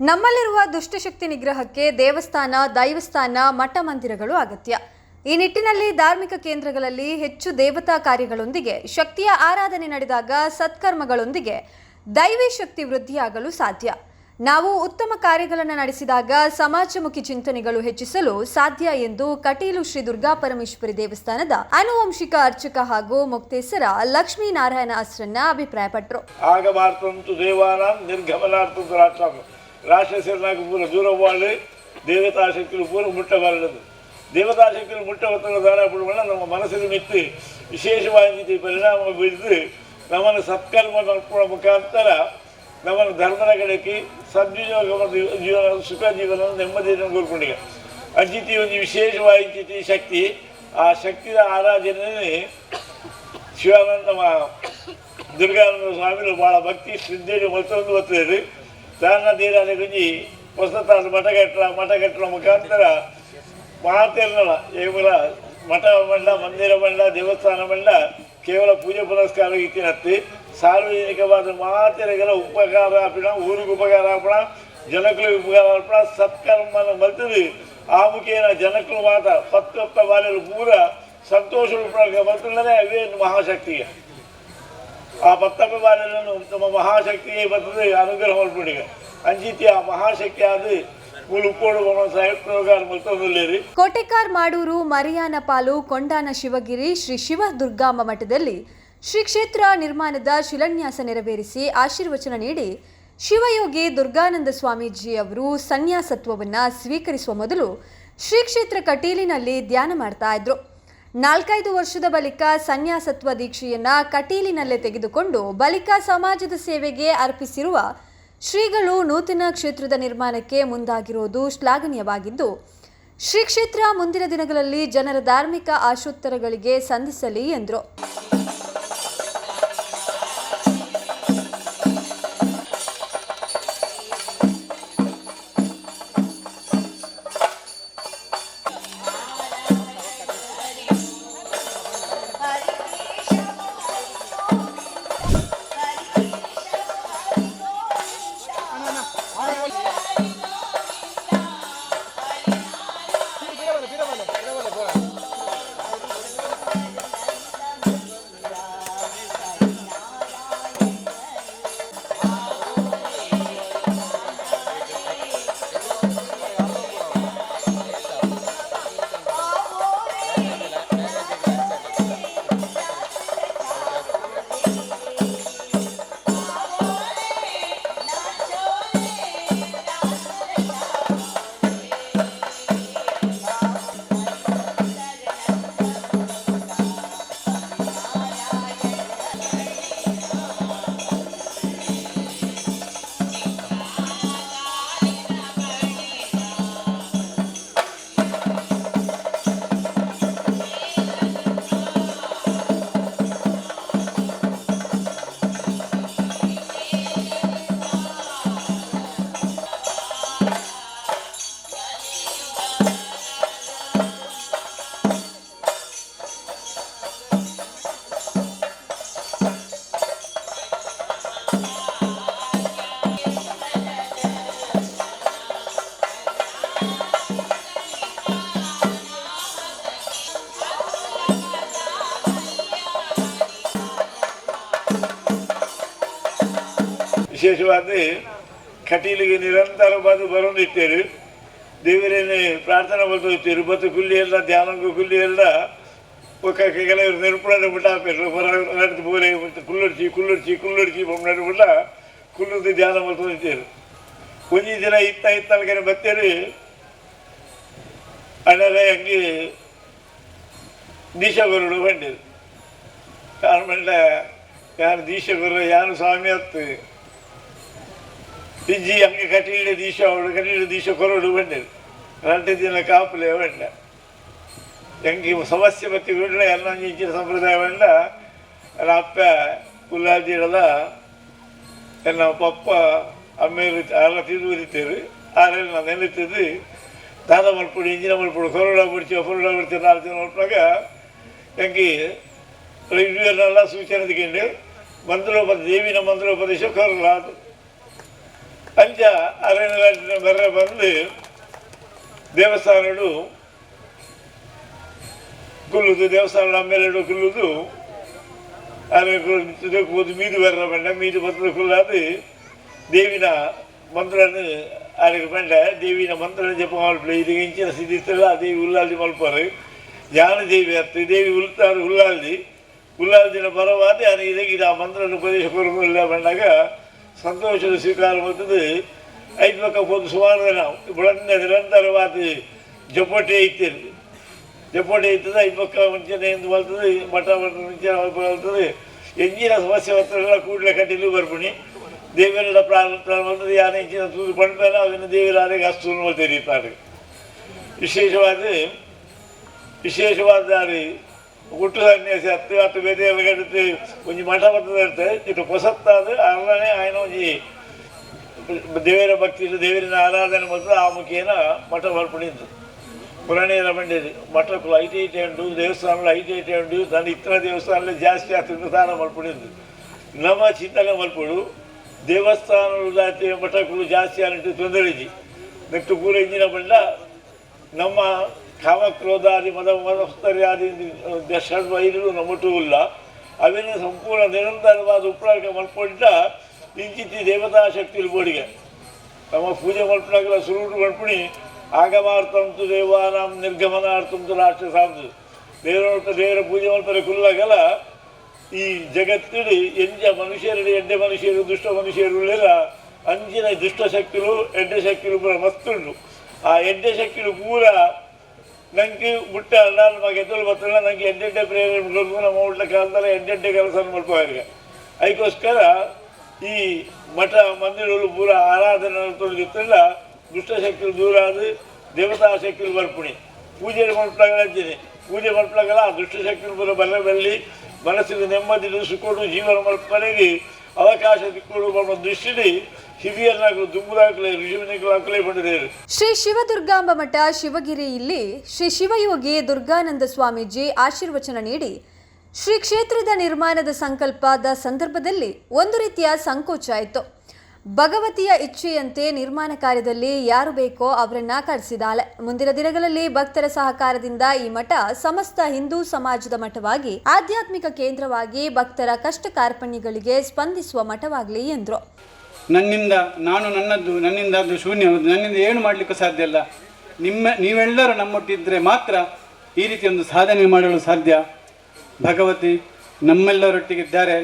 ನಮ್ಮಲ್ಲಿರುವ ದುಷ್ಟಶಕ್ತಿ ನಿಗ್ರಹಕ್ಕೆ ದೇವಸ್ಥಾನ, ದೈವಸ್ಥಾನ, ಮಠ ಮಂದಿರಗಳು ಅಗತ್ಯ. ಈ ನಿಟ್ಟಿನಲ್ಲಿ ಧಾರ್ಮಿಕ ಕೇಂದ್ರಗಳಲ್ಲಿ ಹೆಚ್ಚು ದೇವತಾ ಕಾರ್ಯಗಳೊಂದಿಗೆ, ಶಕ್ತಿಯ ಆರಾಧನೆ ನಡೆದಾಗ ಸತ್ಕರ್ಮಗಳೊಂದಿಗೆ ದೈವಿ ಶಕ್ತಿ ವೃದ್ಧಿಯಾಗಲು ಸಾಧ್ಯ. ನಾವು ಉತ್ತಮ ಕಾರ್ಯಗಳನ್ನು ನಡೆಸಿದಾಗ ಸಮಾಜಮುಖಿ ಚಿಂತನೆಗಳು ಹೆಚ್ಚಿಸಲು ಸಾಧ್ಯ ಎಂದು ಕಟೀಲು ಶ್ರೀ ದುರ್ಗಾ ಪರಮೇಶ್ವರಿ ದೇವಸ್ಥಾನದ ಅನುವಂಶಿಕ ಅರ್ಚಕ ಹಾಗೂ ಮುಕ್ತೇಸರ ಲಕ್ಷ್ಮೀನಾರಾಯಣ ಅಸ್ರನ್ನ ಅಭಿಪ್ರಾಯಪಟ್ಟರು రాక్షసులకు పూల దూరం వాళ్ళు దేవతాశక్తులు పూలు ಮುಟ್ಟಬಾರದು. ದೇವತಾಶಕ್ತಿಗಳು ಮುಟ್ಟವತ್ತನ ಧಾರಾಪುರ ಮೇಲೆ ನಮ್ಮ ಮನಸ್ಸಿನ ಮಿತ್ತು ವಿಶೇಷವಾಗಿ ಪರಿಣಾಮ ಬೀರಿದು ನಮ್ಮನ್ನು ಸತ್ಕರ್ಮ ಮಾಡ್ಕೊಳ್ಳೋ ಮುಖಾಂತರ ನಮ್ಮನ್ನು ಧರ್ಮದ ಕಡೆಗೆ ಸದ್ವಿನಿಯೋಗ ಜೀವನ ಸುಖ ಜೀವನ ನೆಮ್ಮದಿಯನ್ನು ಕೋರ್ಕೊಂಡಿಗ ಅಜ್ಜಿತಿ ಒಂದು ವಿಶೇಷವಾಗಿ ಶಕ್ತಿ. ಆ ಶಕ್ತಿಯ ಆರಾಧನೆ ಶಿವಾನಂದ ನಮ್ಮ ದುರ್ಗಾನಂದ ಸ್ವಾಮಿಗಳು ಭಾಳ ಭಕ್ತಿ ಶ್ರದ್ಧೆಯನ್ನು ಮತ್ತೊಂದು ಬರ್ತಿದ್ದಾರೆ ದಾನ ತೀರಾದ ಗುಂಜಿ, ಹೊಸತಾದ ಮಠ ಮಠಗಟ್ಟಲ ಮುಖಾಂತರ ಮಾತಿರಲ್ಲ ಕೇವಲ ಮಠ ಮಂಡ ಮಂದಿರ ಮಂಡ ದೇವಸ್ಥಾನ ಮಂಡ ಕೇವಲ ಪೂಜೆ ಪುನಸ್ಕಾರ ಇತ್ತಿನತ್ತಿ ಸಾರ್ವಜನಿಕವಾದ ಮಾತಿರಗಳ ಉಪಕಾರ ಆಪಿಣ ಊರಿಗೆ ಉಪಕಾರ ಆಪಣ ಜನಗಳಿಗೆ ಉಪಕಾರ ಆಪಣ ಸತ್ಕರ್ಮನ ಬರ್ತದೆ ಆ ಮುಖೇನ ಜನಕ್ಕಳು ಮಾತ್ರ ಪತ್ತೊತ್ತ ಬಾಲ್ಯರು ಪೂರ ಸಂತೋಷ ಬರ್ತದೆ ಅವೇ ಮಹಾಶಕ್ತಿಗೆ. ಆ ನಮ್ಮ ಮಹಾಶಕ್ತಿಗೆ ಬರ್ತದೆ ಅನುಗ್ರಹ ಮಾಡ್ಬಿಡಿಗ ಅಂಜಿತಿ ಆ ಮಹಾಶಕ್ತಿ ಆದ ಕೋಟೆಕಾರ್ ಮಾಡೂರು, ಮರಿಯಾನ ಪಾಲು, ಕೊಂಡಾನ ಶಿವಗಿರಿ, ಶ್ರೀ ಶಿವ ದುರ್ಗಾಂಬ ಮಠದಲ್ಲಿ ಶ್ರೀ ಕ್ಷೇತ್ರ ನಿರ್ಮಾಣದ ಶಿಲಾನ್ಯಾಸ ನೆರವೇರಿಸಿ ಆಶೀರ್ವಚನ ನೀಡಿ ಶಿವಯೋಗಿ ದುರ್ಗಾನಂದ ಸ್ವಾಮೀಜಿ ಅವರು ಸನ್ಯಾಸತ್ವವನ್ನು ಸ್ವೀಕರಿಸುವ ಮೊದಲು ಶ್ರೀ ಕ್ಷೇತ್ರ ಕಟೀಲಿನಲ್ಲಿ ಧ್ಯಾನ ಮಾಡ್ತಾ ಇದ್ರು. ನಾಲ್ಕೈದು ವರ್ಷದ ಬಳಿಕ ಸನ್ಯಾಸತ್ವ ದೀಕ್ಷೆಯನ್ನ ಕಟೀಲಿನಲ್ಲೇ ತೆಗೆದುಕೊಂಡು ಬಳಿಕ ಸಮಾಜದ ಸೇವೆಗೆ ಅರ್ಪಿಸಿರುವ ಶ್ರೀಗಳು ನೂತನ ಕ್ಷೇತ್ರದ ನಿರ್ಮಾಣಕ್ಕೆ ಮುಂದಾಗಿರುವುದು ಶ್ಲಾಘನೀಯವಾಗಿದ್ದು ಶ್ರೀ ಕ್ಷೇತ್ರ ಮುಂದಿನ ದಿನಗಳಲ್ಲಿ ಜನರ ಧಾರ್ಮಿಕ ಆಶೋತ್ತರಗಳಿಗೆ ಸಂಧಿಸಲಿ ಎಂದರು. ವಿಶೇಷವಾದ ಕಟೀಲಿಗೆ ನಿರಂತರ ಬಂದು ಬರೋದಿತ್ತೇರು ದೇವರೇನೆ ಪ್ರಾರ್ಥನೆ ಬರ್ತಿರು ಬತ್ತು ಕುಲ್ಲಿ ಎಲ್ಲ ಧ್ಯಾನಕ್ಕೂ ಕುಲ್ಲಿ ಎಲ್ಲ ಒಕ್ಕ ಕೆಲವರು ನಿರೂಪಣೆ ಬಿಟ್ಟ ಹಾಕಿದ್ರು ಹೊರ ನಡೆದು ಬೋಲೆ ಕುಲ್ಲುಡ್ಚಿ ಕುಲ್ಲುಡ್ಚಿ ಕುಲ್ಲುಡ್ಚಿ ಬೊಮ್ಮೆ ಬಿಟ್ಟ ಕುಲ್ಲುದು ಧ್ಯಾನ ಬರ್ತಿದ್ದೇರು ಒಂಜಿ ದಿನ ಇತ್ತ ಇತ್ತಲ್ಗನೆ ಬತ್ತೇರಿ ಅಣ್ಣಲ್ಲ ಹಂಗೆ ದೀಶಾಗುರುಡು ಬಂದಿರು ಕಾರಣ ಯಾರು ದೀಶಗುರು, ಯಾರು ಸ್ವಾಮಿ ಹತ್ತು ಇಜ್ಜಿ ಹಂಗೆ ಕಟೀಲು ದೀಶ ಅವಳು ಕಟೀಲು ದೀಶ ಕೊರಡು ಬಂದಿರು రెండు ದಿನ ಕಾಪುಲೆ ಬಂಡ ಹೆಂಗೆ ಸಮಸ್ಯೆ ಬತ್ತಿ ಬಿಡ್ರೆ ಎಲ್ಲ ಇಂಚಿನ ಸಂಪ್ರದಾಯ ಬಂಡ ನನ್ನ ಅಪ್ಪ ಕುಲ್ಲಾಜಿಡದ ನನ್ನ ಪಪ್ಪ ಅಮ್ಮೇರು ಎಲ್ಲ ತಿಂದು ಉರಿತೀರು ಆರೆಲ್ಲ ನಾನು ನೆನೀತಿದ್ದು ದಾದ ಮಲ್ಪುಡು ಇಂಜಿನ ಮಲ್ಪುಡು ಕೊರಡ ಬಿಡ್ತಿ ಕೊರಡ ಬಿಡ್ತಿ ನಾಲ್ಕು ದಿನ ಮಲ್ಪಾಗ ಹೆಂಗೆ ಇವನ್ನೆಲ್ಲ ಸೂಚನೆ ತಗೊಂಡು ಮಂತ್ರೋಪದ ದೇವಿನ ಮಂತ್ರೋಪದೇಶ ಕೊರಲ ಅದು ಅಂಚ ಅರಣ್ಯ ಗಂಟೆ ಬರ್ರೆ ಬಂದು ದೇವಸ್ಥಾನಡು ಕುಲ್ಲುದು ದೇವಸ್ಥಾನ ಆಮೇಲೆ ಕುಲ್ಲುದು ಅದಕ್ಕೆ ಹೋದು ಮೀದು ಬರ್ರ ಬಂಡ ಮೀದು ಬರ್ತದ ಕುಲ್ಲಾದು ದೇವಿನ ಮಂತ್ರನು ಅದಕ್ಕೆ ಬಂಡ ದೇವಿನ ಮಂತ್ರ ಜಪ ಮಲ್ಪಲೆ ಇದು ಇಂಚಿನ ಸಿದ್ಧಿತ್ತಲ್ಲ ದೇವಿ ಉಲ್ಲಾಲ್ದಿ ಮಲ್ಪರು ಜ್ಞಾನ ದೇವಿ ಅತ್ತು ದೇವಿ ಉಲ್ತಾರು ಉಲ್ಲಾಲ್ದಿ ಉಲ್ಲಾಲ್ದಿನ ಪರವಾದ ಅದಕ್ಕೆ ಇದಕ್ಕೆ ಇದು ಆ ಮಂತ್ರನ ಉಪದೇಶ ಕೊರಲ್ಲ ಬಂದಾಗ ಸಂತೋಷದ ಸ್ವೀಕಾರ ಮಾಡ್ತದೆ ಐದು ಪಕ್ಕ ಹೋದ ಸುಮಾರು ದಿನ ಬುಳಂದ ನಿರಂತರವಾದ ಜಪೋಟೆ ಇತ್ತಿರು ಜಪೋಟೆ ಇರ್ತದೆ ಐದು ಪಕ್ಕ ಮುಂಚೆನೆ ಎಂದು ಬರ್ತದೆ ಮಠ ಮುಂಚೆ ಬರ್ತದೆ ಎಂಜಿನ ಸಮಸ್ಯೆ ಹತ್ರ ಕೂಡಲೇ ಕಟ್ಟಿಲು ಬರ್ಪಣಿ ದೇವರ ಪ್ರಾರಂಭ ಬರ್ತದೆ ಯಾರ ಇಂಚಿನ ತೂದು ಪಣ್ಪೇನ ಅವನ್ನ ದೇವರ ಆರೆಗೆ ಅಷ್ಟು ನೋಡ್ತೀರಿ ಪಾಠ ವಿಶೇಷವಾದ ವಿಶೇಷವಾದ ಸನ್ಯಾಸಿ ಹತ್ತು ಹತ್ತು ಬೇರೆ ಎಲ್ಲ ಕಟ್ಟಿತ್ತು ಒಂಜಿ ಮಠ ಬರ್ತದೆ ಇರ್ತದೆ. ಇಟ್ಟು ಹೊಸತ್ತಾದ ಅಲ್ಲನೇ ಆಯ್ನ ಒಂಜಿ ದೇವರ ಭಕ್ತಿ ದೇವರಿನ ಆರಾಧನೆ ಮತ್ತು ಆ ಮುಖೇನ ಮಠ ಬರ್ಪಣಿದ್ದು ಪುರಾಣಿಯರ ಬಂಡಿದೆ ಮಠಕ್ಕೂ ಐಟಿ ಐಟಿ ಉಂಟು ದೇವಸ್ಥಾನಗಳು ಐಟಿ ಐಟಿ ಉಂಟು ನಾನು ಇತರ ದೇವಸ್ಥಾನದಲ್ಲಿ ಜಾಸ್ತಿ ಆಗ್ತದೆ ತಾನ ಮಲ್ಪಡಿದ್ದು ನಮ್ಮ ಚಿಂತನೆ ಮಲ್ಪಡು ದೇವಸ್ಥಾನಗಳು ಜಾಸ್ತಿ ಮಠಗಳು ಜಾಸ್ತಿ ಅನ್ನಿಟ್ಟು ತೊಂದರೆ ಇಜ್ಜಿ ನೆಟ್ಟು ಪೂರ ಇಂಜಿನ ಬಂಡ ನಮ್ಮ ಕಾಮಕ್ರೋಧಾದಿ ಮದ ಮನಸ್ತರ್ಯಾದಿ ಷಡ್ವೈರು ನಮ್ಮಟೂ ಇಲ್ಲ. ಅವೇನು ಸಂಪೂರ್ಣ ನಿರಂತರವಾದ ಉಪಯೋಗ ಮಲ್ಪಟ್ಟ ಇಂಚಿತ್ತಿ ದೇವತಾ ಶಕ್ತಿಗಳು ಬೋಡಿಗೆ. ನಮ್ಮ ಪೂಜೆ ಮಲ್ಪನಾಗೆಲ್ಲ ಸುರುಟು ಮಲ್ಪಣಿ ದೇವಾನಂ ದೇವಾನಾಂ ರಾಷ್ಟ್ರ ರಾಕ್ಷಸಾಂತು ದೇವರ ದೇವರ ಪೂಜೆ ಮಾಡ್ತಾರೆ ಕುಲ್ಲಾಗೆಲ್ಲ ಈ ಜಗತ್ತಿಡಿ ಎಂಜ ಮನುಷ್ಯರಡಿ ಎಡ್ಡೆ ಮನುಷ್ಯರು, ದುಷ್ಟ ಮನುಷ್ಯರು ಅಂಜಿನ ದುಷ್ಟ ಶಕ್ತಿಗಳು ಎಡ್ಡೆ ಶಕ್ತಿಗಳು ಪೂರ ಮತ್ತುಂಡು ಆ ಎಡ್ಡೆ ಶಕ್ತಿಗಳು ಪೂರ ನಂಗೆ ಮುಟ್ಟ ನಾನು ಮಗ ಎದ್ದು ಬರ್ತಲ್ಲ ನಂಗೆ ಎಂಟೆಂಟೆ ಪ್ರೇರಣೆ ನಮ್ಮ ಊಟ ಕಾಲದಲ್ಲಿ ಎಂಟೆಂಟೆ ಕೆಲಸ ಮಾಡ್ಕೋವಾಗ ಅದಕ್ಕೋಸ್ಕರ ಈ ಮಠ, ಮಂದಿರಗಳು ಪೂರ ಆರಾಧನೆ ತೊಡಗಿತ್ತಲ್ಲ ದುಷ್ಟಶಕ್ತಿಗಳು ದೂರ ಆದ್ರೆ ದೇವತಾ ಶಕ್ತಿಗಳು ಬರ್ಪುಣಿ. ಪೂಜೆ ಮಾಡ್ಲಾಗಲ್ಲ ಪೂಜೆ ಮಾಡ್ಲಾಗಲ್ಲ ಆ ಶಕ್ತಿ ಪೂರ ಬಲ್ಲದಲ್ಲಿ ಮನಸ್ಸಿನ ನೆಮ್ಮದಿ ಸುಕೊಂಡು ಜೀವನ ಮಲ್ಪನೆಗೆ ಅವಕಾಶ ತಿಕ್ಕೊಂಡು ಬರೋ ದೃಷ್ಟಿಲಿ ಶ್ರೀ ಶಿವದುರ್ಗಾಂಬ ಮಠ ಶಿವಗಿರಿಯಲ್ಲಿ ಶ್ರೀ ಶಿವಯೋಗಿ ದುರ್ಗಾನಂದ ಸ್ವಾಮೀಜಿ ಆಶೀರ್ವಚನ ನೀಡಿ ಶ್ರೀ ಕ್ಷೇತ್ರದ ನಿರ್ಮಾಣದ ಸಂಕಲ್ಪದ ಸಂದರ್ಭದಲ್ಲಿ ಒಂದು ರೀತಿಯ ಸಂಕೋಚ ಆಯಿತು. ಭಗವತಿಯ ಇಚ್ಛೆಯಂತೆ ನಿರ್ಮಾಣ ಕಾರ್ಯದಲ್ಲಿ ಯಾರು ಬೇಕೋ ಅವರನ್ನ ಕರೆಸಿದಾಳೆ. ಮುಂದಿನ ದಿನಗಳಲ್ಲಿ ಭಕ್ತರ ಸಹಕಾರದಿಂದ ಈ ಮಠ ಸಮಸ್ತ ಹಿಂದೂ ಸಮಾಜದ ಮಠವಾಗಿ, ಆಧ್ಯಾತ್ಮಿಕ ಕೇಂದ್ರವಾಗಿ ಭಕ್ತರ ಕಷ್ಟ ಕಾರ್ಪಣ್ಯಗಳಿಗೆ ಸ್ಪಂದಿಸುವ ಮಠವಾಗಲಿ ಎಂದರು. ನನ್ನಿಂದ, ನಾನು ನನ್ನದ್ದು ನನ್ನಿಂದ ಅದು ಶೂನ್ಯ ನನ್ನಿಂದ ಏನು ಮಾಡಲಿಕ್ಕೂ ಸಾಧ್ಯ ಇಲ್ಲ. ನಿಮ್ಮ, ನೀವೆಲ್ಲರೂ ನಮ್ಮೊಟ್ಟಿದ್ದರೆ ಮಾತ್ರ ಈ ರೀತಿ ಒಂದು ಸಾಧನೆ ಮಾಡಲು ಸಾಧ್ಯ. ಭಗವತಿ ನಮ್ಮೆಲ್ಲರೊಟ್ಟಿಗಿದ್ದಾರೆ.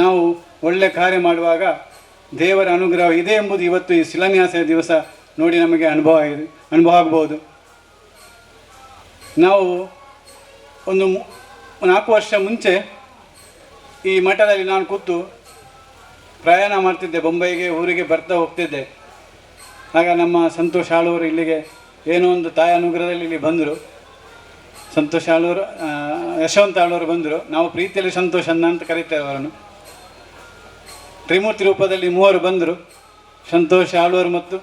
ನಾವು ಒಳ್ಳೆ ಕಾರ್ಯ ಮಾಡುವಾಗ ದೇವರ ಅನುಗ್ರಹ ಇದೆ ಎಂಬುದು ಇವತ್ತು ಈ ಶಿಲಾನ್ಯಾಸ ದಿವಸ. ನೋಡಿ ನಮಗೆ ಅನುಭವ ಆಗಿದೆ, ಅನುಭವ ಆಗಬಹುದು ನಾವು ಒಂದು ನಾಲ್ಕು ವರ್ಷ ಮುಂಚೆ ಈ ಮಠದಲ್ಲಿ ನಾನು ಕೂತು ಪ್ರಯಾಣ ಮಾಡ್ತಿದ್ದೆ ಬೊಂಬೈಗೆ ಊರಿಗೆ ಬರ್ತಾ ಹೋಗ್ತಿದ್ದೆ. ಆಗ ನಮ್ಮ ಸಂತೋಷ್ ಆಳೂರು ಇಲ್ಲಿಗೆ, ಏನೋ ಒಂದು ತಾಯಿ ಅನುಗ್ರಹದಲ್ಲಿ ಇಲ್ಲಿ ಬಂದರು. ಸಂತೋಷ ಆಳೂರು ಯಶವಂತ ಆಳೂರು ಬಂದರು. ನಾವು ಪ್ರೀತಿಯಲ್ಲಿ ಸಂತೋಷ ಅನ್ನ ಅಂತ ಕರೀತೇವೆ ಅವರನ್ನು. ತ್ರಿಮೂರ್ತಿ ರೂಪದಲ್ಲಿ ಮೂವರು ಬಂದರು, ಸಂತೋಷ ಆಳೂರು ಮತ್ತು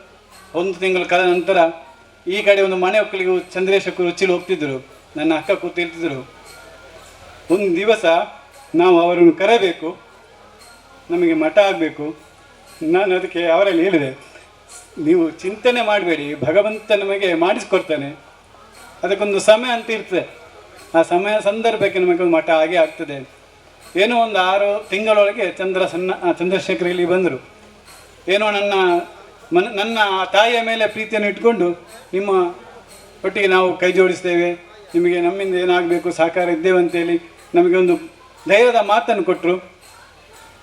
ಒಂದು ತಿಂಗಳು ಕಳೆದ ನಂತರ ಈ ಕಡೆ ಒಂದು ಮನೆ ಒಕ್ಕಲಿಗೆ ಚಂದ್ರೇಶಕ್ಕೂ ರುಚಿಲಿ ಹೋಗ್ತಿದ್ದರು ನನ್ನ ಅಕ್ಕ ಕೂತಿರ್ತಿದ್ರು ಒಂದು ದಿವಸ ನಾವು ಅವರನ್ನು ಕರೆಯಬೇಕು ನಮಗೆ ಮಠ ಆಗಬೇಕು. ನಾನು ಅದಕ್ಕೆ ಅವರಲ್ಲಿ ಹೇಳಿದೆ, ನೀವು ಚಿಂತನೆ ಮಾಡಬೇಡಿ, ಭಗವಂತ ನಮಗೆ ಮಾಡಿಸ್ಕೊಡ್ತಾನೆ. ಅದಕ್ಕೊಂದು ಸಮಯ ಅಂತ ಇರ್ತದೆ. ಆ ಸಮಯ ಸಂದರ್ಭಕ್ಕೆ ನಮಗೆ ಒಂದು ಮಠ ಆಗೇ ಆಗ್ತದೆ. ಏನೋ ಒಂದು ಆರು ತಿಂಗಳೊಳಗೆ ಚಂದ್ರ ಸಣ್ಣ ಚಂದ್ರಶೇಖರ ಇಲ್ಲಿ ಬಂದರು. ಏನೋ ನನ್ನ ಮನ, ನನ್ನ ತಾಯಿಯ ಮೇಲೆ ಪ್ರೀತಿಯನ್ನು ಇಟ್ಕೊಂಡು ನಿಮ್ಮ ಒಟ್ಟಿಗೆ ನಾವು ಕೈ ಜೋಡಿಸ್ತೇವೆ. ನಿಮಗೆ ನಮ್ಮಿಂದ ಏನಾಗಬೇಕು, ಸಹಕಾರ ಇದ್ದೇವೆ ಅಂತೇಳಿ ನಮಗೆ ಒಂದು ಧೈರ್ಯದ ಮಾತನ್ನು ಕೊಟ್ಟರು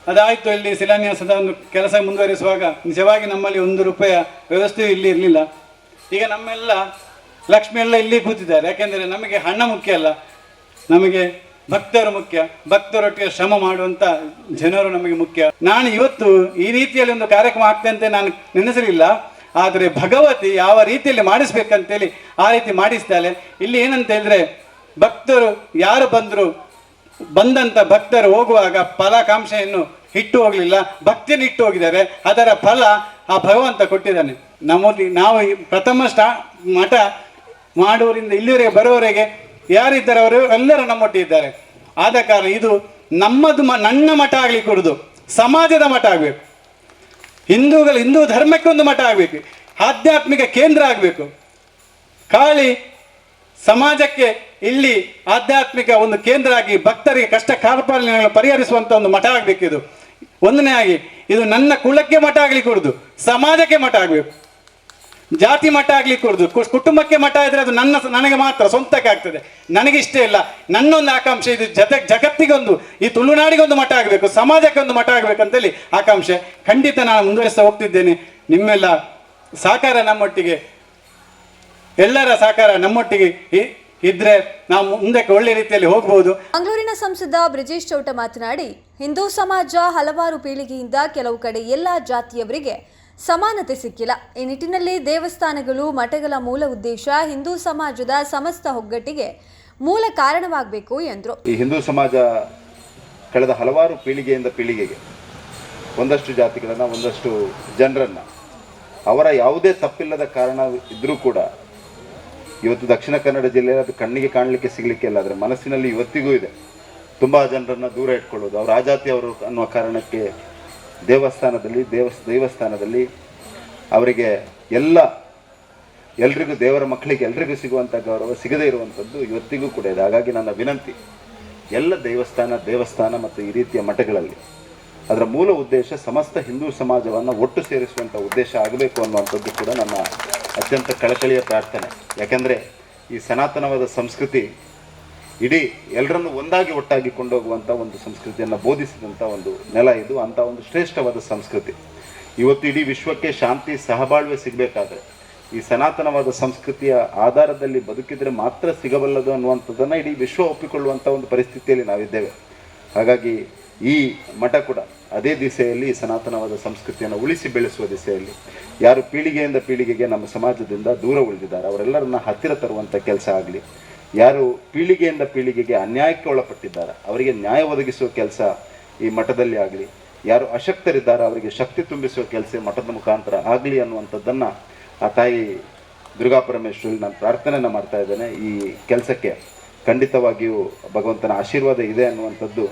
ಅದಾಯಿತು ಇಲ್ಲಿ ಶಿಲಾನ್ಯಾಸದ ಒಂದು ಕೆಲಸ ಮುಂದುವರಿಸುವಾಗ ನಿಜವಾಗಿ ನಮ್ಮಲ್ಲಿ ಒಂದು ರೂಪಾಯ ವ್ಯವಸ್ಥೆಯೂ ಇಲ್ಲಿ ಇರಲಿಲ್ಲ. ಈಗ ನಮ್ಮೆಲ್ಲ ಲಕ್ಷ್ಮಿ ಎಲ್ಲ ಇಲ್ಲಿ ಕೂತಿದ್ದಾರೆ. ಯಾಕೆಂದರೆ ನಮಗೆ ಹಣ ಮುಖ್ಯ ಅಲ್ಲ. ನಮಗೆ ಭಕ್ತರು ಮುಖ್ಯ. ಭಕ್ತರೊಟ್ಟಿಗೆ ಶ್ರಮ ಮಾಡುವಂಥ ಜನರು ನಮಗೆ ಮುಖ್ಯ. ನಾನು ಇವತ್ತು ಈ ರೀತಿಯಲ್ಲಿ ಒಂದು ಕಾರ್ಯಕ್ರಮ ಆಗ್ತಂತೆ ಅಂತ ನಾನು ನೆನೆಸಲಿಲ್ಲ. ಆದರೆ ಭಗವತಿ ಯಾವ ರೀತಿಯಲ್ಲಿ ಮಾಡಿಸ್ಬೇಕಂತೇಳಿ ಆ ರೀತಿ ಮಾಡಿಸ್ತಾಳೆ. ಇಲ್ಲಿ ಏನಂತ ಹೇಳಿದ್ರೆ ಭಕ್ತರು ಯಾರು ಬಂದರು ಬಂದಂಥ ಭಕ್ತರು ಹೋಗುವಾಗ ಫಲಾಕಾಂಕ್ಷೆಯನ್ನು ಇಟ್ಟು ಹೋಗಲಿಲ್ಲ, ಭಕ್ತಿಯನ್ನು ಇಟ್ಟು ಹೋಗಿದ್ದಾರೆ. ಅದರ ಫಲ ಆ ಭಗವಂತ ಕೊಟ್ಟಿದ್ದಾನೆ. ನಮ್ಮಲ್ಲಿ ನಾವು ಪ್ರಥಮ ಸ್ಟಾ, ಮಠ ಮಾಡುವರಿಂದ ಇಲ್ಲಿವರೆಗೆ ಬರೋವರೆಗೆ ಯಾರಿದ್ದಾರೆ ಅವರು? ಎಲ್ಲರೂ ನಮ್ಮೊಟ್ಟಿದ್ದಾರೆ ಆದ ಕಾರಣ ಇದು ನಮ್ಮದು ಮ, ನನ್ನ ಮಠ ಆಗಲಿ ಕೊಡುದು, ಸಮಾಜದ ಮಠ ಆಗಬೇಕು. ಹಿಂದೂಗಳು, ಹಿಂದೂ ಧರ್ಮಕ್ಕೆ ಒಂದು ಮಠ ಆಗಬೇಕು. ಆಧ್ಯಾತ್ಮಿಕ ಕೇಂದ್ರ ಆಗಬೇಕು. ಕಾಳಿ ಸಮಾಜಕ್ಕೆ ಇಲ್ಲಿ ಆಧ್ಯಾತ್ಮಿಕ ಒಂದು ಕೇಂದ್ರ ಆಗಿ ಭಕ್ತರಿಗೆ ಕಷ್ಟ ಕಾರ್ಪಣ್ಯಗಳನ್ನು ಪರಿಹರಿಸುವಂಥ ಒಂದು ಮಠ ಆಗಬೇಕಿದು. ಒಂದನೇ ಆಗಿ, ಇದು ನನ್ನ ಕುಲಕ್ಕೆ ಮಠ ಆಗ್ಲಿ ಕೊಡುದು, ಸಮಾಜಕ್ಕೆ ಮಠ ಆಗಬೇಕು. ಜಾತಿ ಮಠ ಆಗ್ಲಿ ಕೊಡುದು ಕುಟುಂಬಕ್ಕೆ ಮಠ ಇದ್ರೆ ಅದು ನನ್ನ ನನಗೆ ಮಾತ್ರ ಸ್ವಂತಕ್ಕೆ ಆಗ್ತದೆ. ನನಗೆ ಇಷ್ಟ ಇಲ್ಲ, ನನ್ನೊಂದು ಆಕಾಂಕ್ಷೆ, ಇದು ಜಗ ಜಗತ್ತಿಗೊಂದು, ಈ ತುಳುನಾಡಿಗೊಂದು ಮಠ ಆಗಬೇಕು ಸಮಾಜಕ್ಕೆ ಒಂದು ಮಠ ಆಗಬೇಕಂತೇಳಿ ಆಕಾಂಕ್ಷೆ. ಖಂಡಿತ ನಾನು ಮುಂದುವರಿಸ್ತಾ ಹೋಗ್ತಿದ್ದೇನೆ. ನಿಮ್ಮೆಲ್ಲ ಸಹಕಾರ ನಮ್ಮೊಟ್ಟಿಗೆ, ಎಲ್ಲರ ಸಹಕಾರ ನಮ್ಮೊಟ್ಟಿಗೆ ಇ- ಇದ್ರೆ ನಾವು ಮುಂದಕ್ಕೆ ಒಳ್ಳೆ ರೀತಿಯಲ್ಲಿ ಹೋಗಬಹುದು ಮಂಗಳೂರಿನ ಸಂಸದ ಬ್ರಿಜೇಶ್ ಚೌಟ ಮಾತನಾಡಿ ಹಿಂದೂ ಸಮಾಜ ಹಲವಾರು ಪೀಳಿಗೆಯಿಂದ ಕೆಲವು ಕಡೆ ಎಲ್ಲ ಜಾತಿಯವರಿಗೆ ಸಮಾನತೆ ಸಿಕ್ಕಿಲ್ಲ. ಈ ನಿಟ್ಟಿನಲ್ಲಿ ದೇವಸ್ಥಾನಗಳು ಮಠಗಳ ಮೂಲ ಉದ್ದೇಶ ಹಿಂದೂ ಸಮಾಜದ ಸಮಸ್ತ ಒಗ್ಗಟ್ಟಿಗೆ ಮೂಲ ಕಾರಣವಾಗಬೇಕು ಎಂದರು. ಈ ಹಿಂದೂ ಸಮಾಜ ಕಳೆದ ಹಲವಾರು ಪೀಳಿಗೆಯಿಂದ ಪೀಳಿಗೆಗೆ ಒಂದಷ್ಟು ಜಾತಿಗಳನ್ನು ಒಂದಷ್ಟು ಜನರನ್ನು ಅವರ ಯಾವುದೇ ತಪ್ಪಿಲ್ಲದ ಕಾರಣ ಇದ್ದರೂ ಕೂಡ ಇವತ್ತು ದಕ್ಷಿಣ ಕನ್ನಡ ಜಿಲ್ಲೆಯಲ್ಲಿ ಅದು ಕಣ್ಣಿಗೆ ಕಾಣಲಿಕ್ಕೆ ಸಿಗಲಿಕ್ಕೆ ಇಲ್ಲ, ಆದರೆ ಮನಸ್ಸಿನಲ್ಲಿ ಇವತ್ತಿಗೂ ಇದೆ. ತುಂಬ ಜನರನ್ನು ದೂರ ಇಟ್ಕೊಳ್ಳೋದು. ಅವ್ರು ಆಜಾತಿ ಅವರು ಅನ್ನುವ ಕಾರಣಕ್ಕೆ ದೇವಸ್ಥಾನದಲ್ಲಿ, ದೇವಸ್, ದೇವಸ್ಥಾನದಲ್ಲಿ ಅವರಿಗೆ ಎಲ್ಲ, ಎಲ್ರಿಗೂ ದೇವರ ಮಕ್ಕಳಿಗೆ ಎಲ್ರಿಗೂ ಸಿಗುವಂಥ ಗೌರವ ಸಿಗದೇ ಇರುವಂಥದ್ದು ಇವತ್ತಿಗೂ ಕೂಡ ಇದೆ. ಹಾಗಾಗಿ ನನ್ನ ವಿನಂತಿ, ಎಲ್ಲ ದೇವಸ್ಥಾನ ದೇವಸ್ಥಾನ ಮತ್ತು ಈ ರೀತಿಯ ಮಠಗಳಲ್ಲಿ ಅದರ ಮೂಲ ಉದ್ದೇಶ ಸಮಸ್ತ ಹಿಂದೂ ಸಮಾಜವನ್ನು ಒಟ್ಟು ಸೇರಿಸುವಂಥ ಉದ್ದೇಶ ಆಗಬೇಕು ಅನ್ನುವಂಥದ್ದು ಕೂಡ ನನ್ನ ಅತ್ಯಂತ ಕಳಕಳಿಯ ಪ್ರಾರ್ಥನೆ. ಯಾಕೆಂದರೆ ಈ ಸನಾತನವಾದ ಸಂಸ್ಕೃತಿ ಇಡೀ ಎಲ್ಲರನ್ನು ಒಂದಾಗಿ ಒಟ್ಟಾಗಿ ಕೊಂಡೋಗುವಂಥ ಒಂದು ಸಂಸ್ಕೃತಿಯನ್ನು ಬೋಧಿಸಿದಂಥ ಒಂದು ನೆಲ ಇದು, ಅಂಥ ಒಂದು ಶ್ರೇಷ್ಠವಾದ ಸಂಸ್ಕೃತಿ. ಇವತ್ತು ಇಡೀ ವಿಶ್ವಕ್ಕೆ ಶಾಂತಿ, ಸಹಬಾಳ್ವೆ ಸಿಗಬೇಕಾದ್ರೆ ಈ ಸನಾತನವಾದ ಸಂಸ್ಕೃತಿಯ ಆಧಾರದಲ್ಲಿ ಬದುಕಿದರೆ ಮಾತ್ರ ಸಿಗಬಲ್ಲದು ಅನ್ನುವಂಥದ್ದನ್ನು ಇಡೀ ವಿಶ್ವ ಒಪ್ಪಿಕೊಳ್ಳುವಂಥ ಒಂದು ಪರಿಸ್ಥಿತಿಯಲ್ಲಿ ನಾವಿದ್ದೇವೆ. ಹಾಗಾಗಿ ಈ ಮಠ ಕೂಡ ಅದೇ ದಿಸೆಯಲ್ಲಿ ಸನಾತನವಾದ ಸಂಸ್ಕೃತಿಯನ್ನು ಉಳಿಸಿ ಬೆಳೆಸುವ ದಿಸೆಯಲ್ಲಿ ಯಾರು ಪೀಳಿಗೆಯಿಂದ ಪೀಳಿಗೆಗೆ ನಮ್ಮ ಸಮಾಜದಿಂದ ದೂರ ಉಳಿದಿದ್ದಾರೆ, ಅವರೆಲ್ಲರನ್ನ ಹತ್ತಿರ ತರುವಂಥ ಕೆಲಸ ಆಗಲಿ. ಯಾರು ಪೀಳಿಗೆಯಿಂದ ಪೀಳಿಗೆಗೆ ಅನ್ಯಾಯಕ್ಕೆ ಒಳಪಟ್ಟಿದ್ದಾರೆ, ಅವರಿಗೆ ನ್ಯಾಯ ಒದಗಿಸುವ ಕೆಲಸ ಈ ಮಠದಲ್ಲಿ ಆಗಲಿ. ಯಾರು ಅಶಕ್ತರಿದ್ದಾರೆ, ಅವರಿಗೆ ಶಕ್ತಿ ತುಂಬಿಸುವ ಕೆಲಸ ಮಠದ ಮುಖಾಂತರ ಆಗಲಿ ಅನ್ನುವಂಥದ್ದನ್ನು ಆ ತಾಯಿ ದುರ್ಗಾ ಪರಮೇಶ್ವರಿ ನಾನು ಪ್ರಾರ್ಥನೆಯನ್ನು ಮಾಡ್ತಾ ಇದ್ದೇನೆ. ಈ ಕೆಲಸಕ್ಕೆ ಖಂಡಿತವಾಗಿಯೂ ಭಗವಂತನ ಆಶೀರ್ವಾದ ಇದೆ ಅನ್ನುವಂಥದ್ದು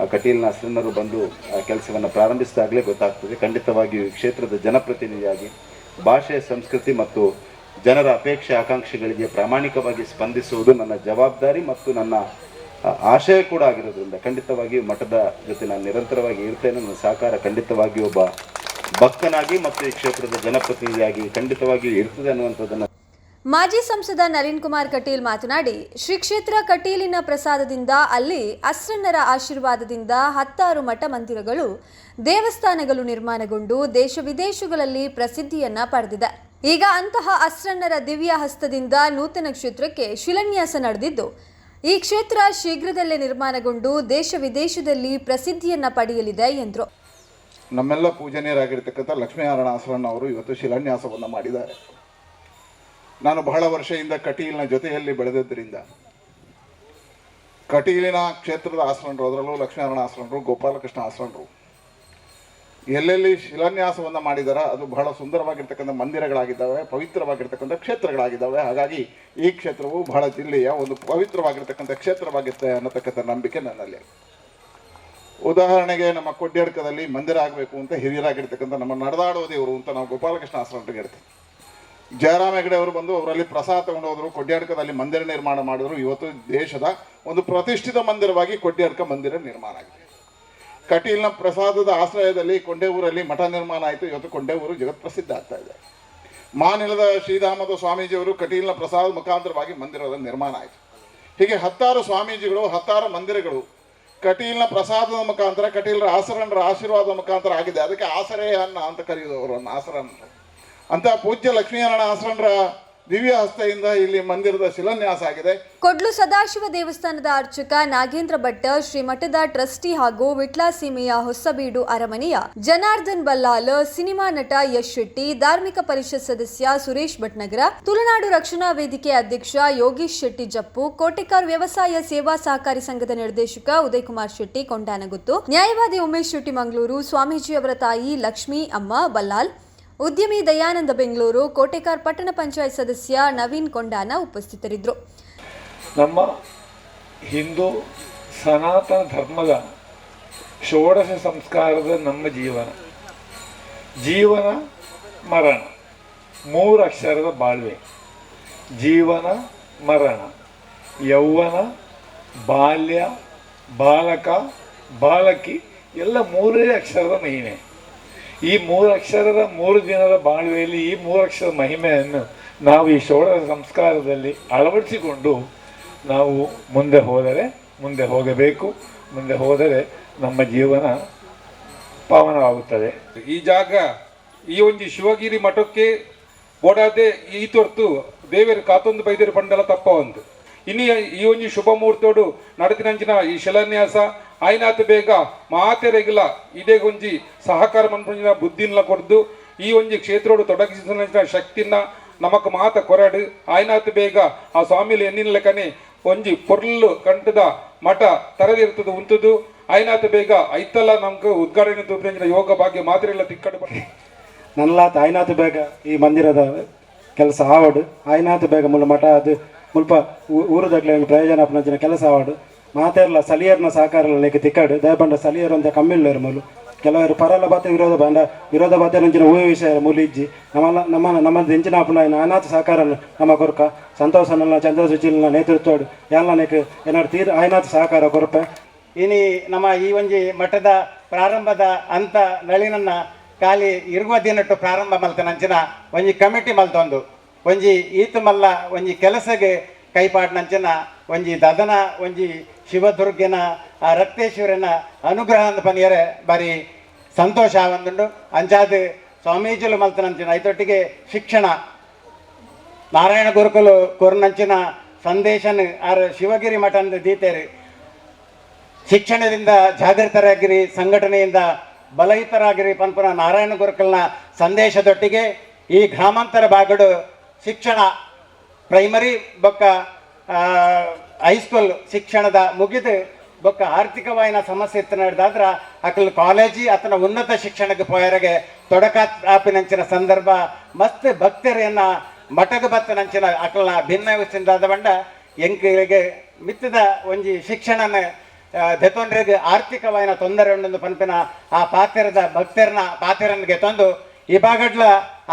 ಆ ಕಟೀಲ್ನ ಹಸನರು ಬಂದು ಕೆಲಸವನ್ನು ಪ್ರಾರಂಭಿಸಿದಾಗಲೇ ಗೊತ್ತಾಗ್ತದೆ. ಖಂಡಿತವಾಗಿಯೂ ಈ ಕ್ಷೇತ್ರದ ಜನಪ್ರತಿನಿಧಿಯಾಗಿ ಭಾಷೆ, ಸಂಸ್ಕೃತಿ ಮತ್ತು ಜನರ ಅಪೇಕ್ಷೆ, ಆಕಾಂಕ್ಷೆಗಳಿಗೆ ಪ್ರಾಮಾಣಿಕವಾಗಿ ಸ್ಪಂದಿಸುವುದು ನನ್ನ ಜವಾಬ್ದಾರಿ ಮತ್ತು ನನ್ನ ಆಶಯ ಕೂಡ ಆಗಿರೋದ್ರಿಂದ ಖಂಡಿತವಾಗಿಯೂ ಮಠದ ಜೊತೆ ನಾನು ನಿರಂತರವಾಗಿ ಇರ್ತೇನೆ ನನ್ನ ಸಹಕಾರ ಖಂಡಿತವಾಗಿಯೂ ಒಬ್ಬ ಭಕ್ತನಾಗಿ ಮತ್ತು ಈ ಕ್ಷೇತ್ರದ ಜನಪ್ರತಿನಿಧಿಯಾಗಿ ಖಂಡಿತವಾಗಿಯೂ ಇರ್ತದೆ ಅನ್ನುವಂಥದ್ದನ್ನು ಮಾಜಿ ಸಂಸದ ನಳಿನ್ ಕುಮಾರ್ ಕಟೀಲ್ ಮಾತನಾಡಿ ಶ್ರೀ ಕ್ಷೇತ್ರ ಕಟೀಲಿನ ಪ್ರಸಾದದಿಂದ ಅಲ್ಲಿ ಅಸ್ರಣ್ಣರ ಆಶೀರ್ವಾದದಿಂದ ಹತ್ತಾರು ಮಠ ಮಂದಿರಗಳು, ದೇವಸ್ಥಾನಗಳು ನಿರ್ಮಾಣಗೊಂಡು ದೇಶ ವಿದೇಶಗಳಲ್ಲಿ ಪ್ರಸಿದ್ಧಿಯನ್ನ ಪಡೆದಿದೆ. ಈಗ ಅಂತಹ ಅಸ್ರಣ್ಣರ ದಿವ್ಯ ಹಸ್ತದಿಂದ ನೂತನ ಕ್ಷೇತ್ರಕ್ಕೆ ಶಿಲಾನ್ಯಾಸ ನಡೆದಿದ್ದು, ಈ ಕ್ಷೇತ್ರ ಶೀಘ್ರದಲ್ಲೇ ನಿರ್ಮಾಣಗೊಂಡು ದೇಶ ವಿದೇಶದಲ್ಲಿ ಪ್ರಸಿದ್ಧಿಯನ್ನ ಪಡೆಯಲಿದೆ ಎಂದರು. ನಮ್ಮೆಲ್ಲ ಪೂಜನೀಯರಾಗಿರ್ತಕ್ಕಂಥ ಲಕ್ಷ್ಮೀನಾರಾಯಣ ಅಸರಣ್ಣ ಅವರು ಇವತ್ತು ಶಿಲಾನ್ಯಾಸವನ್ನು ಮಾಡಿದ್ದಾರೆ. ನಾನು ಬಹಳ ವರ್ಷದಿಂದ ಕಟೀಲಿನ ಜೊತೆಯಲ್ಲಿ ಬೆಳೆದಿದ್ದರಿಂದ. ಕಟೀಲಿನ ಕ್ಷೇತ್ರದ ಆಶ್ರಮರು ಅದರಲ್ಲೂ ಲಕ್ಷ್ಮೀನಾರಾಯಣ ಆಶ್ರಮರು ಗೋಪಾಲಕೃಷ್ಣ ಆಶ್ರಮರು ಎಲ್ಲೆಲ್ಲಿ ಶಿಲಾನ್ಯಾಸವನ್ನು ಮಾಡಿದಾರ, ಅದು ಬಹಳ ಸುಂದರವಾಗಿರ್ತಕ್ಕಂಥ ಮಂದಿರಗಳಾಗಿದ್ದಾವೆ, ಪವಿತ್ರವಾಗಿರ್ತಕ್ಕಂಥ ಕ್ಷೇತ್ರಗಳಾಗಿದ್ದಾವೆ. ಹಾಗಾಗಿ ಈ ಕ್ಷೇತ್ರವು ಬಹಳ ಜಿಲ್ಲೆಯ ಒಂದು ಪವಿತ್ರವಾಗಿರ್ತಕ್ಕಂಥ ಕ್ಷೇತ್ರವಾಗಿರುತ್ತೆ ಅನ್ನತಕ್ಕಂಥ ನಂಬಿಕೆ ನನ್ನಲ್ಲಿ. ಉದಾಹರಣೆಗೆ ನಮ್ಮ ಕೊಡ್ಯಡ್ಕದಲ್ಲಿ ಮಂದಿರ ಆಗಬೇಕು ಅಂತ ಹಿರಿಯರಾಗಿರ್ತಕ್ಕಂಥ ನಮ್ಮ ನಡೆದಾಡೋ ದೇವರು ಅಂತ ನಾವು ಗೋಪಾಲಕೃಷ್ಣ ಆಶ್ರಮಕ್ಕೆ ಹೇಳ್ತೀವಿ. ಜಯರಾಮ ಹೆಗಡೆ ಅವರು ಬಂದು ಅವರಲ್ಲಿ ಪ್ರಸಾದ ತಗೊಂಡು ಹೋದರು, ಕೊಡ್ಯಾಡ್ಕದಲ್ಲಿ ಮಂದಿರ ನಿರ್ಮಾಣ ಮಾಡಿದ್ರು. ಇವತ್ತು ದೇಶದ ಒಂದು ಪ್ರತಿಷ್ಠಿತ ಮಂದಿರವಾಗಿ ಕೊಡ್ಯಾಡ್ಕ ಮಂದಿರ ನಿರ್ಮಾಣ ಆಗಿದೆ. ಕಟೀಲ್ನ ಪ್ರಸಾದದ ಆಶ್ರಯದಲ್ಲಿ ಕೊಂಡೇವೂರಲ್ಲಿ ಮಠ ನಿರ್ಮಾಣ ಆಯಿತು. ಇವತ್ತು ಕೊಂಡೇವೂರು ಜಗತ್ ಪ್ರಸಿದ್ಧ ಆಗ್ತಾ ಇದೆ. ಮಾನಿಲದ ಶ್ರೀಧಾಮದ ಸ್ವಾಮೀಜಿಯವರು ಕಟೀಲ್ನ ಪ್ರಸಾದ ಮುಖಾಂತರವಾಗಿ ಮಂದಿರದ ನಿರ್ಮಾಣ ಆಯಿತು. ಹೀಗೆ ಹತ್ತಾರು ಸ್ವಾಮೀಜಿಗಳು, ಹತ್ತಾರು ಮಂದಿರಗಳು ಕಟೀಲ್ನ ಪ್ರಸಾದದ ಮುಖಾಂತರ, ಕಟೀಲರ ಆಸರಣರ ಆಶೀರ್ವಾದದ ಮುಖಾಂತರ ಆಗಿದೆ. ಅದಕ್ಕೆ ಆಸರೇ ಅನ್ನ ಅಂತ ಕರೆಯುವುದು ಆಸರಣ ಅಂತ ಪೂಜ್ಯ ಲಕ್ಷ್ಮೀನಾರಾಯಣ ಆಶ್ರಮರ ದಿವ್ಯ ಹಸ್ತೆಯಿಂದ ಇಲ್ಲಿ ಮಂದಿರದ ಶಿಲಾನ್ಯಾಸ ಆಗಿದೆ. ಕೊಡ್ಲು ಸದಾಶಿವ ದೇವಸ್ಥಾನದ ಅರ್ಚಕ ನಾಗೇಂದ್ರ ಭಟ್ಟ ಶ್ರೀ ಮಠದ ಟ್ರಸ್ಟಿ ಹಾಗೂ ವಿಟ್ಲ ಸೀಮೆಯ ಹೊಸಬೀಡು ಅರಮನೆಯ ಜನಾರ್ದನ್ ಬಲ್ಲಾಲ್, ಸಿನಿಮಾ ನಟ ಯಶ್ ಶೆಟ್ಟಿ, ಧಾರ್ಮಿಕ ಪರಿಷತ್ ಸದಸ್ಯ ಸುರೇಶ್ ಭಟ್ನಗರ, ತುಳುನಾಡು ರಕ್ಷಣಾ ವೇದಿಕೆ ಅಧ್ಯಕ್ಷ ಯೋಗೀಶ್ ಶೆಟ್ಟಿ ಜಪ್ಪು, ಕೋಟೆಕಾರ್ ವ್ಯವಸಾಯ ಸೇವಾ ಸಹಕಾರಿ ಸಂಘದ ನಿರ್ದೇಶಕ ಉದಯ್ ಕುಮಾರ್ ಶೆಟ್ಟಿ, ಕೊಂಡಾನಗುತ್ತು, ನ್ಯಾಯವಾದಿ ಉಮೇಶ್ ಶೆಟ್ಟಿ ಮಂಗಳೂರು, ಸ್ವಾಮೀಜಿಯವರ ತಾಯಿ ಲಕ್ಷ್ಮೀ ಅಮ್ಮ ಬಲ್ಲಾಲ್ ಉದ್ಯಮಿ ದಯಾನಂದ ಬೆಂಗಳೂರು, ಕೋಟೆಕಾರ್ ಪಟ್ಟಣ ಪಂಚಾಯತ್ ಸದಸ್ಯ ನವೀನ್ ಕೊಂಡಾನ ಉಪಸ್ಥಿತರಿದ್ದರು. ನಮ್ಮ ಹಿಂದೂ ಸನಾತನ ಧರ್ಮದ ಷೋಡಶ ಸಂಸ್ಕಾರದ ನಮ್ಮ ಜೀವನ. ಜೀವನ ಮರಣ. ಮೂರು ಅಕ್ಷರದ ಬಾಳ್ವೆ. ಜೀವನ ಮರಣ. ಯೌವನ, ಬಾಲ್ಯ, ಬಾಲಕ, ಬಾಲಕಿ ಎಲ್ಲ ಮೂರೇ ಅಕ್ಷರದ ಮಹಿಮೆ. ಈ ಮೂರು ಅಕ್ಷರದ ಮೂರು ದಿನದ ಬಾಳ್ವೆಯಲ್ಲಿ ಈ ಮೂರಕ್ಷರ ಮಹಿಮೆಯನ್ನು ನಾವು ಈ ಷೋಡಶ ಸಂಸ್ಕಾರದಲ್ಲಿ ಅಳವಡಿಸಿಕೊಂಡು ನಾವು ಮುಂದೆ ಹೋದರೆ, ಮುಂದೆ ಹೋಗಬೇಕು, ಮುಂದೆ ಹೋದರೆ ನಮ್ಮ ಜೀವನ ಪಾವನವಾಗುತ್ತದೆ. ಈ ಜಾಗ, ಈ ಒಂದು ಶಿವಗಿರಿ ಮಠಕ್ಕೆ ಓಡಾದೆ ಈ ತೊರ್ತು ದೇವರ ಕಾತೊಂದು ಬೈದರು ಪಂಡಲ ತಪ್ಪ ಒಂದು. ಇನ್ನು ಈ ಒಂಜಿ ಶುಭ ಮುಹೂರ್ತೋಡು ನಡೆದಿನಂಚಿನ ಈ ಶಿಲಾನ್ಯಾಸ ಆಯ್ನಾತ ಬೇಗ ಮಾತೆರೆಗಿಲ್ಲ. ಇದೇ ಒಂಜಿ ಸಹಕಾರ ಮನ್ಪುಂಜಿನ ಬುದ್ಧಿನ ಕೊಡ್ದು ಈ ಒಂಜಿ ಕ್ಷೇತ್ರೋಡು ತೊಡಗಿಸಿದ ಶಕ್ತಿನ ನಮಕ್ ಮಾತ ಕೊರಡು. ಆಯ್ನಾತ ಬೇಗ ಆ ಸ್ವಾಮಿಲಿ ಎನ್ನಿನ ಲೆಕ್ಕನೆ ಒಂಜಿ ಪೊರ್ಲು ಕಂಟದ ಮಠ ತರದಿರ್ತದ, ಉಂತದು. ಆಯ್ನಾತ ಬೇಗ ಐತಲ್ಲ ನಮ್ಗೆ ಉದ್ಘಾಟನೆ ತೂಪಿನ ಯೋಗ ಭಾಗ್ಯ ಮಾತ್ರ ಇಲ್ಲ ತಿಕ್ಕಡು ನನ್ನಲಾತ ಆಯ್ನಾತ ಬೇಗ ಈ ಮಂದಿರದ ಕೆಲಸ ಆವಡು. ಆಯ್ನಾತ ಬೇಗ ಮೂಲ ಮಠ ಅದು ಮುಲ್ಪ ಊರು ಊರದಾಗ್ಲಿ ಪ್ರಯೋಜನ ಅಪ್ಪನಂಚಿನ ಕೆಲಸ ಆವಡು. ಮಾತೆರ್ಲ ಸಲಿಯರ್ನ ಸಹಕಾರ ಲೆಕ್ಕ ತಿಕ್ಕಾಡು. ದಯಪಂಡ ಸಲಿಯರು ಅಂತ ಕಮ್ಮಿಲ್ಲರು ಮೂಲು. ಕೆಲವರು ಪರಲ ಬತ್ತ ವಿರೋಧ ಬಂಡ ವಿರೋಧ ಬತ್ತ ನಂಚಿನ ಊಯ ವಿಷಯ ಮೂಲಿಜ್ಜಿ ಇಜ್ಜಿ. ನಮ್ಮ ನಮ್ಮ ದಿಂಚಿನ ಅಪ್ಪನ ಅನಾಥ ಸಹಕಾರ ನಮ್ಮ ಕೊರಕ. ಸಂತೋಷ ನನ್ನ ಚಂದ್ರ ಸುಚಿಲ್ನ ನೇತೃತ್ವಡು. ಎಲ್ಲ ನೆಕ್ ಏನಾರು ತೀರ್ ಅನಾಥ ಸಹಕಾರ ಕೊರಪೆ. ಇನಿ ನಮ್ಮ ಈ ಒಂಜಿ ಮಠದ ಪ್ರಾರಂಭದ ಅಂತ ನಳಿನನ್ನ ಖಾಲಿ ಇರುವ ದಿನಟ್ಟು ಪ್ರಾರಂಭ ಮಲ್ತ ನಂಚಿನ ಒಂಜಿ ಕಮಿಟಿ ಮಲ್ತೊಂದು. ಒಂಜಿ ಈತ ಮಲ್ಲ ಒಂಜಿ ಕೆಲಸಗೆ ಕೈಪಾಡ್ನಂಚಿನ ಒಂಜಿ ದದನ, ಒಂಜಿ ಶಿವದುರ್ಗಿನ, ಆ ರಕ್ತೇಶ್ವರನ ಅನುಗ್ರಹ ಪನಿಯರೆ ಬಾರಿ ಸಂತೋಷ ಆವಂದುಂಡು. ಅಂಚಾದ ಸ್ವಾಮೀಜಿಲು ಮಲ್ತನಂಚಿನ, ಐತೊಟ್ಟಿಗೆ ಶಿಕ್ಷಣ. ನಾರಾಯಣ ಗುರುಕುಲು ಕೊರ್ನಂಚಿನ ಸಂದೇಶನ ಆರ ಶಿವಗಿರಿ ಮಠ ಅಂತ ದೀತೇರಿ ಶಿಕ್ಷಣದಿಂದ ಜಾಗೃತರಾಗಿರಿ, ಸಂಘಟನೆಯಿಂದ ಬಲಯುತರಾಗಿರಿ ಪನ್ಪುನ ನಾರಾಯಣ ಗುರುಕುಲ್ನ ಸಂದೇಶದೊಟ್ಟಿಗೆ ಈ ಗ್ರಾಮಾಂತರ ಭಾಗಡು ಶಿಕ್ಷಣ ಪ್ರೈಮರಿ ಬೊಕ್ಕ ಹೈಸ್ಕೂಲ್ ಶಿಕ್ಷಣದ ಮುಗಿದು ಬೊಕ್ಕ ಆರ್ಥಿಕವಾಯಿನ ಸಮಸ್ಯೆ ಇತ್ತು ನಡೆದಾದ್ರ, ಅಕಲ್ ಕಾಲೇಜಿ ಅತನ ಉನ್ನತ ಶಿಕ್ಷಣಕ್ಕೆ ಪೋಯರಗೆ ತೊಡಕ ಆಪಿನಂಚಿನ ಸಂದರ್ಭ, ಮಸ್ತ್ ಭಕ್ತರಿಯನ್ನ ಮಠದ ಬತ್ತನಂಚಿನ ಅಕಲ್ನ ಭಿನ್ನ ವ್ಯವಸ್ಥೆಯಿಂದ ಬಂಡ ಎಂಕಿಗೆ ಮಿತ್ತದ ಒಂಜಿ ಶಿಕ್ಷಣನ ದೆತೊಂಡ್ರಿಗೆ ಆರ್ಥಿಕವಾಯಿನ ತೊಂದರೆ ಉಂಡೊಂದು ಪನ್ಪಿನ ಆ ಪಾತ್ರದ ಭಕ್ತರನ್ನ ಪಾತ್ರರನ್ನ ತಂದು ಈ ಬಾಗಡ್ಲ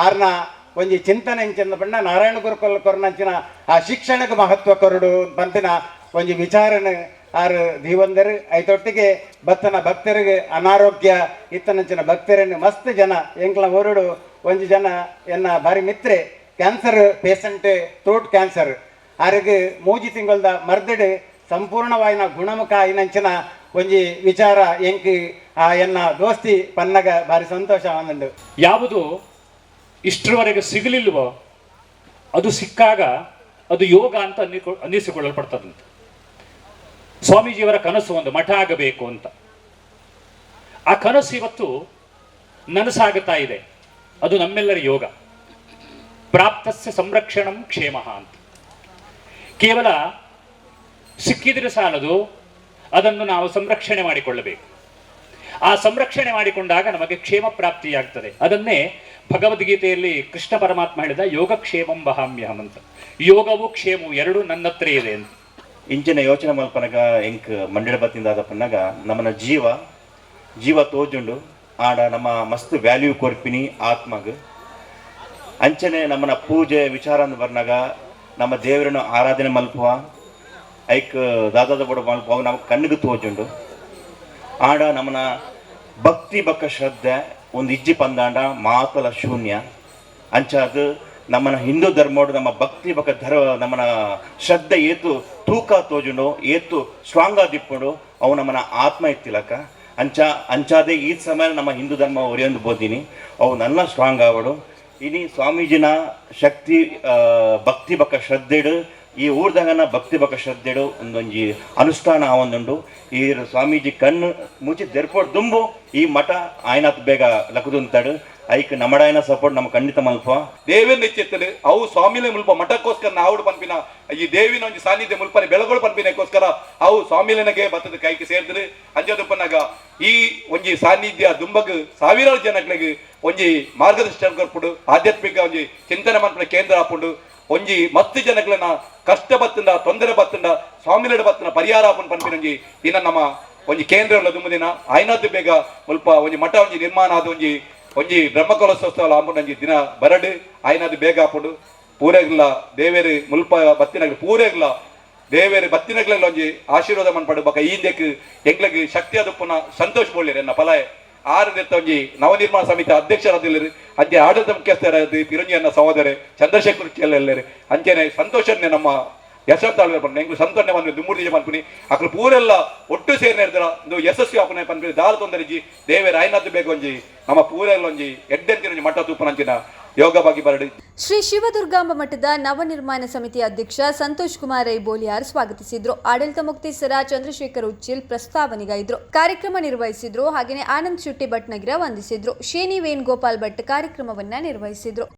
ಆರ್ನ ಒಂಜಿ ಚಿಂತನೆ ಇಂಚಿನ ಬಣ್ಣ ನಾರಾಯಣ ಗುರುಕುಲ ಕೊರನಂಚಿನ ಆ ಶಿಕ್ಷಣಕ್ಕೆ ಮಹತ್ವ ಕೊರಡು ಬಂತಿನ ಒಂಜಿ ವಿಚಾರಣೆ ಆರು ದೀವಂದರು ಐತೊಟ್ಟಿಗೆ ಬತ್ತನ ಭಕ್ತರಿಗೆ ಅನಾರೋಗ್ಯ ಇತ್ತನಂಚಿನ ಭಕ್ತರನ್ನು ಮಸ್ತ್ ಜನ, ಎಂಕ್ಲ ಓರಡು ಒಂಜಿ ಜನ ಎನ್ನ ಬಾರಿ ಮಿತ್ರೆ ಕ್ಯಾನ್ಸರ್ ಪೇಷಂಟ್ ಥ್ರೋಟ್ ಕ್ಯಾನ್ಸರ್ ಆರಿಗೆ ಮೂಜಿ ತಿಂಗಳದ ಮರ್ದಡ್ ಸಂಪೂರ್ಣವಾಯಿನ ಗುಣಮುಖ ಆಯ್ನಂಚಿನ ಒಂಜಿ ವಿಚಾರ ಎಂಕಿ ಆ ಎನ್ನ ದೋಸ್ತಿ ಪನ್ನಗ ಬಾರಿ ಸಂತೋಷ ಯಾವುದು? ಇಷ್ಟರವರೆಗೆ ಸಿಗಲಿಲ್ವೋ, ಅದು ಸಿಕ್ಕಾಗ ಅದು ಯೋಗ ಅಂತ ಅನ್ನಿಕೊ, ಅನ್ನಿಸಿಕೊಳ್ಳಲ್ಪಡ್ತದಂತೆ. ಸ್ವಾಮೀಜಿಯವರ ಕನಸು ಒಂದು ಮಠ ಆಗಬೇಕು ಅಂತ. ಆ ಕನಸು ಇವತ್ತು ನನಸಾಗುತ್ತಾ ಇದೆ. ಅದು ನಮ್ಮೆಲ್ಲರ ಯೋಗ. ಪ್ರಾಪ್ತಸ್ಯ ಸಂರಕ್ಷಣಂ ಕ್ಷೇಮ ಅಂತ. ಕೇವಲ ಸಿಕ್ಕಿದ್ರೆ ಸಾಲದು, ಅದನ್ನು ನಾವು ಸಂರಕ್ಷಣೆ ಮಾಡಿಕೊಳ್ಳಬೇಕು. ಆ ಸಂರಕ್ಷಣೆ ಮಾಡಿಕೊಂಡಾಗ ನಮಗೆ ಕ್ಷೇಮ ಪ್ರಾಪ್ತಿಯಾಗ್ತದೆ. ಅದನ್ನೇ ಭಗವದ್ಗೀತೆಯಲ್ಲಿ ಕೃಷ್ಣ ಪರಮಾತ್ಮ ಹೇಳಿದ ಯೋಗಕ್ಷೇಮಂ ಬಹಾಮ್ಯಹಂ ಅಂತ. ಯೋಗವು ಕ್ಷೇಮವು ಎರಡೂ ನನ್ನ ಹತ್ರ ಇದೆ ಅಂತ. ಇಂಚಿನ ಯೋಚನೆ ಮಲ್ಪನಗ ಎಂಕ್ ಮಂಡ್ಯದ ಬತ್ತಿಂದಾದ ಪನ್ನಗ ನಮ್ಮನ ಜೀವ ಜೀವ ತೋಜುಂಡು, ಆಡ ನಮ್ಮ ಮಸ್ತ್ ವ್ಯಾಲ್ಯೂ ಕೊರ್ಪಿನಿ ಆತ್ಮಗ. ಅಂಚನೆ ನಮ್ಮನ ಪೂಜೆ ವಿಚಾರ ಅಂತ ಬರ್ನಾಗ ನಮ್ಮ ದೇವರನ್ನು ಆರಾಧನೆ ಮಲ್ಪುವ, ಐಕ್ ದಾದಾದ ಬಡ ಮಲ್ಪುವ ನಮಗೆ ಕಣ್ಣಿಗೆ ತೋಜುಂಡು. ಆಡ ನಮ್ಮನ ಭಕ್ತಿ ಬಕ್ಕ ಶ್ರದ್ಧೆ, ಒಂದು ಇಜ್ಜಿ ಪಂದಾಂಡ, ಮಾತಲ ಶೂನ್ಯ. ಅಂಚಾದ ನಮ್ಮನ ಹಿಂದೂ ಧರ್ಮೋಡು ನಮ್ಮ ಭಕ್ತಿ ಬಕ್ಕ ಧರ್ಮ ನಮ್ಮನ ಶ್ರದ್ಧೆ ಏತು ತೂಕ ತೋಜುಂಡು, ಏತು ಸ್ವಾಂಗ ದಿಪ್ಪುಂಡು, ಅವು ನಮ್ಮನ ಆತ್ಮ ಎತ್ತಿಲಕ ಅಂಚ, ಅಂಚಾದೆ ಈ ಸಮಯ ನಮ್ಮ ಹಿಂದೂ ಧರ್ಮ ಒರಿಯೊಂದು ಬೋದಿನಿ, ಅವು ನನ್ನ ಸ್ಟ್ರಾಂಗ್ ಆವಡು ಇನಿ ಸ್ವಾಮೀಜಿನ ಶಕ್ತಿ ಭಕ್ತಿ ಬಕ್ಕ ಶ್ರದ್ಧೆಡು ಈ ಊರ್ದಾಗನ ಭಕ್ತಿ ಭಕ್ತ ಶ್ರದ್ಧೆಡು ಒಂದೊಂಜಿ ಅನುಷ್ಠಾನ ಆವೊಂದುಂಡು. ಈ ಸ್ವಾಮೀಜಿ ಕಣ್ಣು ಮುಚ್ಚಿ ದೆರ್ಪೋಡ್ ದುಂಬು ಈ ಮಠ ಆಯ್ನಾತ್ ಬೇಗ ಲಕದುಂತಾಡು. ಐಕ್ ನಮಡಾಯನ ಸಪೋರ್ಟ್ ನಮ್ಮ ಖಂಡಿತ ಮಲ್ಪ ದೇವಿನ ನೆಚ್ಚೆತ್ತಡು ಅವು ಸ್ವಾಮಿಲೆ ಮುಲ್ಪ ಮಠಕ್ಕೋಸ್ಕರ ನಾವುಡು ಪನ್ಪಿನ, ಈ ದೇವಿನ ಒಂದು ಸಾನ್ನಿಧ್ಯ ಮುಲ್ಪನೆ, ಬೆಳಗೋಳು ಪನ್ಪಿನಕ್ಕೋಸ್ಕರ ಅವು ಸ್ವಾಮಿಲೆನಗೆ ಬತ್ತದ ಕೈಗೆ ಸೇರಿದ್ರು. ಅಂಜದಪ್ಪನಾಗ ಈ ಒಂಜಿ ಸಾನ್ನಿಧ್ಯ ದುಂಬಗ್ ಸಾವಿರಾರು ಜನಗಳಿಗೆ ಒಂಜಿ ಮಾರ್ಗದರ್ಶನ ಕೊರ್ಪುಡು ಆಧ್ಯಾತ್ಮಿಕ ಒಂಜಿ ಚಿಂತನೆ ಮನ್ಪನ ಕೇಂದ್ರ ಆಪುಂಡು. ಒಂಜಿ ಮಸ್ತ್ ಜನಗಳನ್ನ ಕಷ್ಟ ಬತ್ತುಂಡ ತೊಂದರೆ ಬತ್ತಂಡ ಸ್ವಾಮಿಲಡ ಬತ್ತಿನ ಪರಿಹಾರ ಆಪುನ್ ಇನ್ನ ನಮ್ಮ ಒಂಜಿ ಕೇಂದ್ರ ದಿನ ಆಯ್ನಾದ ಬೇಗ ಮುಲ್ಪ ಒಂಜಿ ಮಠ ಒಂಜಿ ನಿರ್ಮಾಣ ಆದ ಒಂಜಿ ಒಂಜಿ ಬ್ರಹ್ಮಕಲಶೋತ್ಸವ ಆಂಬುನ ಒಂಜಿ ದಿನ ಬರಡು ಆಯ್ನಾದ ಬೇಗ ಆಪುಡು ಪೂರೆಗ್ಲ ದೇವೇರು ಮುಲ್ಪ ಬತ್ತಿನಗ್ಲ, ಪೂರೆಗ್ಲ ದೇವೇರು ಬತ್ತಿನಗ್ಲೆಲ್ಲ ಒಂಜಿ ಆಶೀರ್ವಾದ ಮನ್ಪಡು ಬಕ ದೇಕ್ ಎಂಗ್ಲಗ್ ಶಕ್ತಿ ಅದುಪ್ಪುನ ಸಂತೋಷ ಬೋಳಿರಿ ಎನ್ನ ಫಲಾಯ್ ಆರು ನಿರ್ತ ಒಂಜಿ ನವನಿರ್ಮಾಣ ಸಮಿತಿ ಅಧ್ಯಕ್ಷರಾದಿಲ್ಲರಿ ಅಂಚೆ ಆಡಳಿತ ಮುಖ್ಯಸ್ಥರಾದ ಪಿರಂಜಿ ಅನ್ನ ಸಹೋದರ ಚಂದ್ರಶೇಖರ್ ಚೆಲ್ಲರು ಅಂಚೆನೆ ಸಂತೋಷನ್ನೇ ನಮ್ಮ ಯಶವಂತ ಪಂಡ ಎಂಗ್ಲು ಸಂತೋಷನೆ ಬಂದು ದುಮ್ಮೂರು ದಿನ ಪನ್ಪುನಿ ಅಕ್ಲು ಪೂರೆಲ್ಲ ಒಟ್ಟು ಸೇರಿ ನಡೆದ್ರ ಒಂದು ಯಶಸ್ವಿ ಆಪನೆ ದಾಳ ದಾರ ತೊಂದರೆಜಿ, ದೇವೇ ರಾಯನಾಥ್ ಬೇಗ ಒಂಜಿ ನಮ್ಮ ಪೂರೆಲ್ಲ ಒಂಜಿ ಎಡ್ಡೆಂತಿನ ಮಠ ತೂಪನಂಚಿನ ಯೋಗ ಬರಡಿ ಶ್ರೀ ಶಿವದುರ್ಗಾಂಬ ಮಠದ ನವನಿರ್ಮಾಣ ಸಮಿತಿ ಅಧ್ಯಕ್ಷ ಸಂತೋಷ್ ಕುಮಾರ್ ಬೋಲಿಯಾರ್ ಸ್ವಾಗತಿಸಿದ್ರು. ಆಡಳಿತ ಮುಕ್ತೇಸರ ಚಂದ್ರಶೇಖರ್ ಉಚ್ಚಿಲ್ ಪ್ರಸ್ತಾವನೆಗೈದ್ರು. ಕಾರ್ಯಕ್ರಮ ನಿರ್ವಹಿಸಿದ್ರು. ಹಾಗೆಯೇ ಆನಂದ್ ಶೆಟ್ಟಿ ಭಟ್ನಗಿರ ವಂದಿಸಿದ್ರು. ಶೇನಿ ವೇಣುಗೋಪಾಲ್ ಭಟ್ ಕಾರ್ಯಕ್ರಮವನ್ನ ನಿರ್ವಹಿಸಿದ್ರು.